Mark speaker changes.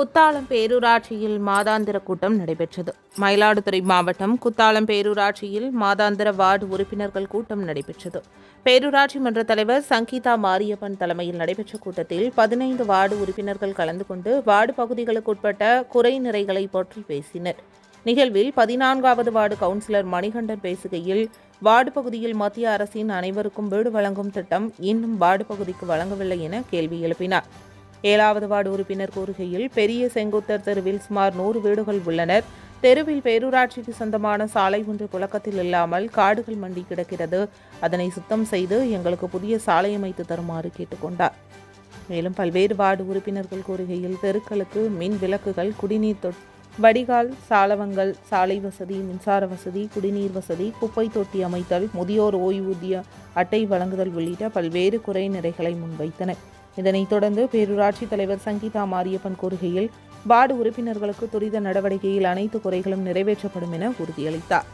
Speaker 1: குத்தாலம் பேரூராட்சியில் மாதாந்திர கூட்டம் நடைபெற்றது. மயிலாடுதுறை மாவட்டம் குத்தாலம் பேரூராட்சியில் மாதாந்திர வார்டு உறுப்பினர்கள் கூட்டம் நடைபெற்றது. பேரூராட்சி மன்ற தலைவர் சங்கீதா மாரியப்பன் தலைமையில் நடைபெற்ற கூட்டத்தில் பதினைந்து வார்டு உறுப்பினர்கள் கலந்து கொண்டு வார்டு பகுதிகளுக்கு உட்பட்ட குறை நிறைகளை பற்றி பேசினர். நிகழ்வில் பதினான்காவது வார்டு கவுன்சிலர் மணிகண்டன் பேசுகையில் வார்டு பகுதியில் மத்திய அரசின் அனைவருக்கும் வீடு வழங்கும் திட்டம் இன்னும் வார்டு பகுதிக்கு வழங்கவில்லை என கேள்வி எழுப்பினார். ஏழாவது வார்டு உறுப்பினர் கூறுகையில் பெரிய செங்குத்தர் தெருவில் சுமார் நூறு வீடுகள் உள்ளனர் தெருவில் பேரூராட்சிக்கு சொந்தமான சாலை ஒன்று புழக்கத்தில் இல்லாமல் காடுகள் மண்டி கிடக்கிறது. அதனை சுத்தம் செய்து எங்களுக்கு புதிய சாலை அமைத்து தருமாறு கேட்டுக்கொண்டார். மேலும் பல்வேறு வார்டு உறுப்பினர்கள் கூறுகையில் தெருக்களுக்கு மின் விளக்குகள் குடிநீர் தொட் வடிகால் சாலவங்கள் சாலை வசதி மின்சார வசதி குடிநீர் வசதி குப்பை தொட்டி அமைத்தல் முதியோர் ஓய்வூதிய அட்டை வழங்குதல் உள்ளிட்ட பல்வேறு குறை நிறைகளை முன்வைத்தனர். இதனைத் தொடர்ந்து பேரூராட்சி தலைவர் சங்கீதா மாரியப்பன் கூறுகையில் வார்டு உறுப்பினர்களுக்கு துரித நடவடிக்கையில் அனைத்து குறைகளும் நிறைவேற்றப்படும் என உறுதியளித்தார்.